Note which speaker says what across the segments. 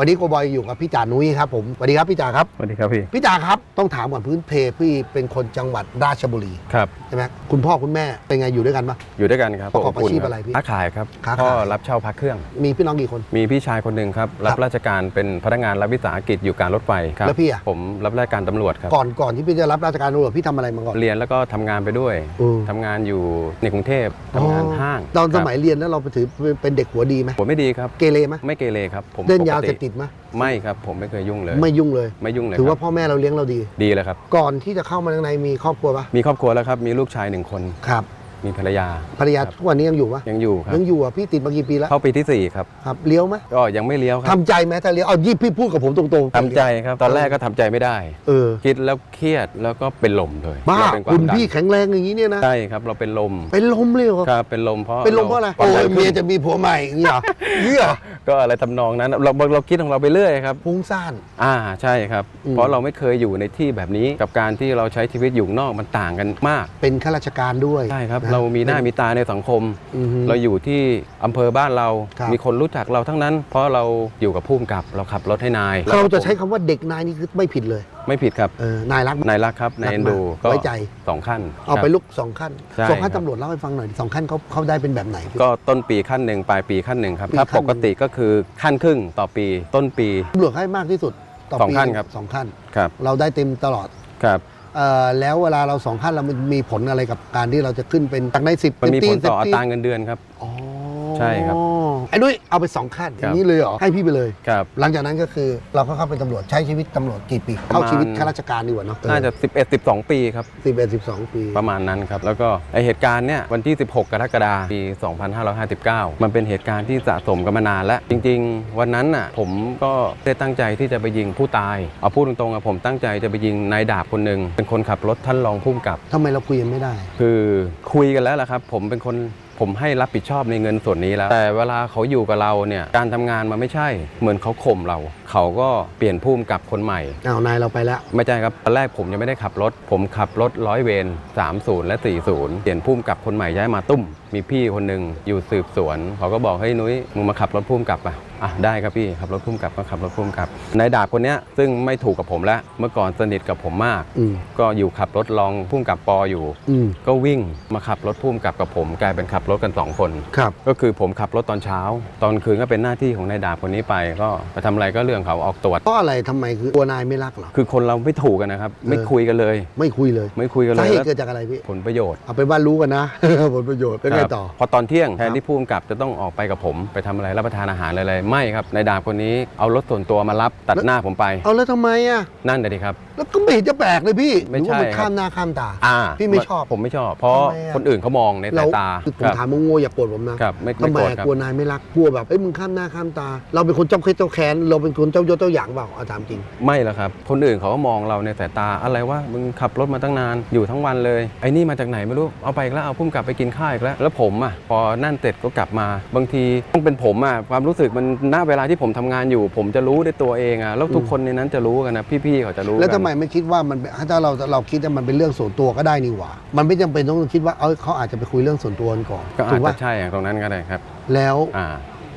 Speaker 1: วันนี้โกบอยอยู่กับพี่จ่านุ้ยครับผมสวัสดีครับพี่จ่าครับ
Speaker 2: สวัสดีครับพี่
Speaker 1: พี่จ่าครับต้องถามก่อนพื้นเพพี่เป็นคนจังหวัดราชบุรี
Speaker 2: ครับ
Speaker 1: ใช่ไหมคุณพ่อคุณแม่เป็นไงอยู่ด้วยกันปะ
Speaker 2: อยู่ด้วยกันครับ
Speaker 1: ประกอบอาชีพ
Speaker 2: นค
Speaker 1: อะไรพี่
Speaker 2: ค้าขายครับ
Speaker 1: ค้าขาย
Speaker 2: พ่อรับเช่าพักเครื่อง
Speaker 1: มีพี่น้องกี่คน
Speaker 2: มีพี่ชายคนหนึ่งครับ รับ
Speaker 1: ครับ
Speaker 2: ราชการเป็นพนักงานรับวิสาหกิจอยู่การรถไฟครับ
Speaker 1: แล้วพี่อะ
Speaker 2: ผมรับราชการตำรวจครับ
Speaker 1: ก่อนก่อนที่พี่จะรับราชการตำรวจพี่ทำอะไรมาก่อน
Speaker 2: เรียนแล้วก็ทำงานไปด้วย
Speaker 1: อืม
Speaker 2: ทำงานอยู่ในกรุงเทพทำงานห้าง
Speaker 1: ตอน
Speaker 2: ค
Speaker 1: ส
Speaker 2: รับ
Speaker 1: มัยเรียนแล้วเราไปถือเป็นเด็กหัวดีไหม
Speaker 2: ผมไม่ดีครับ
Speaker 1: เกเรไหม
Speaker 2: ไม่เกเรครับผม
Speaker 1: เล่นยา
Speaker 2: ปก
Speaker 1: เสพติดไหม
Speaker 2: ไม่ครับผมไม่เคยยุ่งเลย
Speaker 1: ไม่ยุ่งเลย
Speaker 2: ไม่ยุ่งเลย
Speaker 1: ถือ
Speaker 2: ค
Speaker 1: ว่า
Speaker 2: รับ
Speaker 1: พ่อแม่เราเลี้ยงเราดี
Speaker 2: ดีเลยครับ
Speaker 1: ก่อนที่จะเข้ามาข้างในมีครอบครัวปะ
Speaker 2: มีครอบครัวแล้วครับ มีลูกชายหนึ่งคน
Speaker 1: ครับ
Speaker 2: มีภรรยา
Speaker 1: ภรรยา
Speaker 2: ครับ
Speaker 1: ทุกวันนี้ยังอยู่ปะ
Speaker 2: ยังอยู่ครับ
Speaker 1: ยังอยู่อะพี่ติดมากี่ปีแล้ว
Speaker 2: เข้าปีที่สี่ครับ
Speaker 1: ครับเลี้ยวไหม
Speaker 2: ก็ยังไม่เลี้ยวครับ
Speaker 1: ทำใจไหมถ้าเลี้ยวเอายี่พี่พูดกับผมตรงๆ
Speaker 2: ทำใจครับ ตอนแรกก็ทำใจไม่ได้
Speaker 1: เออ
Speaker 2: คิดแล้วเครียดแล้วก็เป็นลมเลย
Speaker 1: บ้า
Speaker 2: เรเป็นวา
Speaker 1: คุ
Speaker 2: ม
Speaker 1: ณ
Speaker 2: ดัน
Speaker 1: พี่แข็งแรงอย่างนี้เนี่ยนะ
Speaker 2: ใช่ครับเราเป็นลม
Speaker 1: เป็นลมเลยเหรอ
Speaker 2: ครับเป็นลมเพราะ
Speaker 1: เป็นลมเพราะอะไร
Speaker 2: ควา
Speaker 1: โอ้
Speaker 2: ดั
Speaker 1: ย
Speaker 2: น
Speaker 1: เมีย
Speaker 2: ขึ้น
Speaker 1: จะมีผัวใหม่อย่างเงี้ยเหรอเงี้ยเหรอ
Speaker 2: ก็อะไรทำนองนั้นเราเราเราคิดของเราไปเรื่อยครับ
Speaker 1: ฟุ้งซ่าน
Speaker 2: อ่าใช่ครับ
Speaker 1: อืม
Speaker 2: เพราะเราไม่เคยอยู่ในที่แบบนี้กับการที่เราใช้ชีวิตอยู่ข้างนอกมันต่างกันมาก
Speaker 1: เป็นข้าราชการด้วย
Speaker 2: ใช่ครับ
Speaker 1: นะ
Speaker 2: เรามีหน้ามีตาในสังคม
Speaker 1: อือฮึ
Speaker 2: เราอยู่ที่อำเภอบ้านเรา
Speaker 1: ครับ
Speaker 2: มีคนรู้จักเราทั้งนั้น เพราะเราอยู่กับผู้กำกับเราขับรถให้นาย
Speaker 1: เราจะ
Speaker 2: แล้วก็
Speaker 1: ใช้คำว่าเด็กนายนี่คือไม่ผิดเลย
Speaker 2: ไม่ผิดครับ
Speaker 1: เออนายรัก
Speaker 2: นายรักครับนายเอ็นดู
Speaker 1: รักมากไว้ใจ
Speaker 2: สองขั้น
Speaker 1: เอาไป
Speaker 2: ครับ
Speaker 1: ลุกสองขั้น
Speaker 2: ใช่
Speaker 1: สองขั้น
Speaker 2: ครับ
Speaker 1: ตำรวจเล่าให้ฟังหน่อยสองขั้นเขาเขาได้เป็นแบบไหนพี่
Speaker 2: ก็ต้นปีขั้นหนึ่งปลายปีขั้นหนึ่งครับ
Speaker 1: ปี
Speaker 2: ถ้า
Speaker 1: ขั้นหนึ่
Speaker 2: ป
Speaker 1: ง
Speaker 2: กติก็คือขั้นครึ่งต่อปีต้นปี
Speaker 1: ตำรวจให้มากที่สุดต่อ
Speaker 2: สอง
Speaker 1: ปี
Speaker 2: ขั้นครับ
Speaker 1: สองขั้น
Speaker 2: ครับ
Speaker 1: เราได้เต็มตลอด
Speaker 2: ครับ
Speaker 1: เอ่อ แล้วเวลาเราสองขั้นเรามันมีผลอะไรกับการที่เราจะขึ้นเป็นจากในสิบ
Speaker 2: มันมีผลต่ออั
Speaker 1: เต็
Speaker 2: ตราเงินเดือนครับ
Speaker 1: อ๋อ
Speaker 2: ใช่ครับ
Speaker 1: ไอ้นุ้ยเอาไปสองขั้นอ
Speaker 2: ครับ
Speaker 1: ย่างนี้เลยเหรอให้พี่ไปเลย
Speaker 2: ครับ
Speaker 1: หลังจากนั้นก็คือเราก็เข้าเป็นตำรวจใช้ชีวิตตำรวจกี่ปี เข้าชีวิตข้าราชการดีกว่าเนาะ
Speaker 2: น่าจะ11 12 ปีครับ
Speaker 1: สิบเอ็ดสิบสองปี
Speaker 2: ประมาณนั้นครับ แล้วก็ไอเหตุการณ์เนี่ยวันที่ 16 กรกฎาคมปี 2559 มันเป็นเหตุการณ์ที่สะสมกันมานานแล้ว จริง ๆ วันนั้นน่ะผมก็ได้ตั้งใจที่จะไปยิงผู้ตาย เอาพูดตรงๆอะผมตั้งใจจะไปยิงนายดาบคนหนึ่งเป็นคนขับรถท่านรองผู้กำกับ
Speaker 1: ทำไมเราคุยกันไม่ได้
Speaker 2: คือคุยกันแล้วล่ะครับ ผมเป็นคน ผมให้รับผิดชอบในเงินส่วนนี้แล้ว แต่เวลาเขาอยู่กับเราเนี่ยการทำงานมันไม่ใช่ เหมือนเขาข่มเรา เขาก็เปลี่ยนผู้กำกับคนใหม่
Speaker 1: อ้าวนายเราไปแล้ว
Speaker 2: ไม่ใช่ครับตอนแรกผมยังไม่ได้ขับรถ ผมขับรถร้อยเวร30 และ 40 เปลี่ยนพุ่มกับคนใหม่ย้ายมาตุ้ม มีพี่คนหนึ่งอยู่สืบสวน เขาก็บอกให้ยนุ้ยมึงมาขับรถพุ่มกับอะ อะได้ครับพี่ขับรถพุ่มกับก็ขับรถพุ่มกับนายดาบคนเนี้ยซึ่งไม่ถูกกับผมแล้วเมื่อก่อนสนิทกับผมมาก
Speaker 1: อืม
Speaker 2: ก็อยู่ขับรถรองพุ่มกับปออยู่
Speaker 1: อืม
Speaker 2: ก็วิ่งมาขับรถพุ่มกับกับผม กลายเป็นขับรถกันสองคน
Speaker 1: ครับ
Speaker 2: ก็คือผมขับรถตอนเช้า ตอนคืนก็เป็นหน้าที่ของนายดาบคนนี้ไป ก็ไปทำอะไรก็เรื่องเขาออกตรวจ
Speaker 1: เพราะอะไรทำไมคือตัวนายไม่รักเหรอ
Speaker 2: คือคนเราไม่ถูกกันนะครับ ไม่
Speaker 1: เออ
Speaker 2: คุยกันเลย
Speaker 1: ไม่คุยเลย
Speaker 2: ไม่คุยกันเล
Speaker 1: สายเหตุ
Speaker 2: แล้ว
Speaker 1: เกิดจากอะไรพี่
Speaker 2: ผลประโยชน์
Speaker 1: เอาเป็นว่ารู้กันนะ ผลประโยชน์เป็นไง
Speaker 2: ครับ
Speaker 1: ต่อ
Speaker 2: พอตอนเที่ยงแท
Speaker 1: ครั
Speaker 2: น
Speaker 1: บ
Speaker 2: ที่ผู้กำกับจะต้องออกไปกับผม ไปทำอะไรรับประทานอาหารอะไรๆไม่ครับนายดาบคนนี้เอารถส่วนตัวมารับตัดหน้าผมไป
Speaker 1: เอาแล้วทำไมอะ
Speaker 2: นั่นเลยครับ
Speaker 1: แล้วก็ไม่เห็นจะแปลกเลยพี่
Speaker 2: ไม่
Speaker 1: หรือว่า
Speaker 2: ใช่
Speaker 1: มัน
Speaker 2: ครับ
Speaker 1: ข้ามหน้าข้ามตา
Speaker 2: อ่า
Speaker 1: พี่ไม่ชอบ
Speaker 2: ผมไม่ชอบ เพราะ
Speaker 1: ทำไมอะ
Speaker 2: คนอื่นเขามองใน
Speaker 1: เรา
Speaker 2: สายตา
Speaker 1: คือผ
Speaker 2: ค
Speaker 1: ม
Speaker 2: รับ
Speaker 1: ถามมึงโง่อย่าโกรธผมนะครับ
Speaker 2: ไม่
Speaker 1: ทำ
Speaker 2: ไม่
Speaker 1: ไม
Speaker 2: โกรธ
Speaker 1: อะ
Speaker 2: ครับ
Speaker 1: กลัวนายไม่รักกลัวแบบเอ้ยมึงข้ามหน้าข้ามตา เราเป็นคนเจ้าเคสเจ้าแค้นเราเป็นคนเจ้ายศเจ้าอย่างเปล่าเอาถามจริง
Speaker 2: ไม่หรอกครับ คนอื่นเขาก็มองเราในสายตาอะไรวะมึงขับรถมาตั้งนานอยู่ทั้งวันเลย ไอ้นี่มาจากไหนไม่รู้เอาไปอีกแล้วเอาพุ่มกลับไปกินข้าวอีกแล้ว แล้วผมอะพอนั่นเสร็จก็กลับมา บางทีต้องเป็นผมอะความรู้สึกมันณเวลาที่ผมทำงานอยู่ ผมจะรู้ด้วยตัวเองอะแล้วทุกคนในนั้นจะรู้กันนะพี่ๆเขาจะรู้กัน
Speaker 1: แล้วทำไมไม่คิดว่ามันเป็นถ้าเราเราคิดว่ามันเป็นเรื่องส่วนตัวก็ได้นี่หว่า มันไม่จำเป็นต้องคิดว่าเอ้ยเขาอาจจะไปคุยเรื่องส่วนตัวกันก่อน
Speaker 2: ก็
Speaker 1: ถู
Speaker 2: อาจ
Speaker 1: ก
Speaker 2: จะ
Speaker 1: ว่า
Speaker 2: ใช่อย่างตรงนั้นก็ได้ครับ
Speaker 1: แล้ว
Speaker 2: อ่า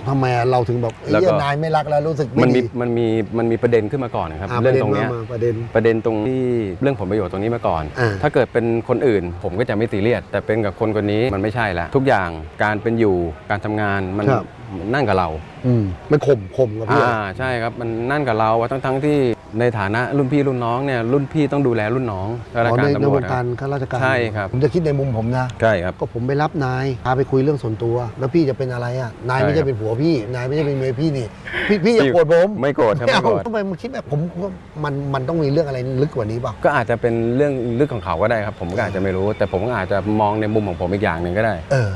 Speaker 1: ทำไมเราถึงบอกเอ้ย
Speaker 2: แล้วก็
Speaker 1: นายไม่รักแล้วรู้สึก
Speaker 2: มัน
Speaker 1: ไม่
Speaker 2: มี
Speaker 1: ดี
Speaker 2: มันมีมันมีประเด็นขึ้นมาก่อนครับ
Speaker 1: อ่าป
Speaker 2: เรื่
Speaker 1: ระ
Speaker 2: อง
Speaker 1: เด็น
Speaker 2: ตรงเนี้ย
Speaker 1: ว่ามาประเด็น
Speaker 2: ประเด็นตรงที่เรื่องผลประโยชน์ตรงนี้มาก่อน
Speaker 1: อ่า
Speaker 2: ถ้าเกิดเป็นคนอื่น ผมก็จะไม่ซีเรียสแต่เป็นกับคนคนนี้มันไม่ใช่แล้วทุกอย่างการเป็นอยู่การทำงานมัน
Speaker 1: ครับ
Speaker 2: มันนั่นกับเรา
Speaker 1: อืมมันข่มข่มกับพี่
Speaker 2: อ่าใช่ครับมันนั่นกับเราทั้งทั้งๆที่ในฐานะรุ่นพี่รุ่นน้องเนี่ยรุ่นพี่ต้องดูแลรุ่นน้องข้าราช
Speaker 1: อ๋อ
Speaker 2: การ
Speaker 1: ใน
Speaker 2: ตำ
Speaker 1: ใน
Speaker 2: รว
Speaker 1: ว
Speaker 2: จ
Speaker 1: ง
Speaker 2: นะ
Speaker 1: การข้าราชการ
Speaker 2: ใช่ครับ
Speaker 1: ผมจะคิดในมุมผมนะ
Speaker 2: ใช่ครับ
Speaker 1: ก็ผมไปรับนายพาไปคุยเรื่องส่วนตัว แล้วพี่จะเป็นอะไรอะนายไม่
Speaker 2: ใช่
Speaker 1: ใช่
Speaker 2: ครับ
Speaker 1: เป็นผัวพี่ นายไม่ใช่เป็นเมียพี่นี่พี่พี่อย่า
Speaker 2: พี่
Speaker 1: โกรธผม
Speaker 2: ไม่โกรธครับ
Speaker 1: ไม่
Speaker 2: ไม่
Speaker 1: เอา
Speaker 2: โกรธ
Speaker 1: ทำไมมันคิดแบบผมว่ามันมันต้องมีเรื่องอะไรลึกกว่านี้เปล่า
Speaker 2: ก็อาจจะเป็นเรื่องลึกของเขาก็ได้ครับ ผมก็อาจจะไม่รู้ แต่ผมก็อาจจะมองในมุมของผมอีกอย่างหนึ่งก็ได้
Speaker 1: เออ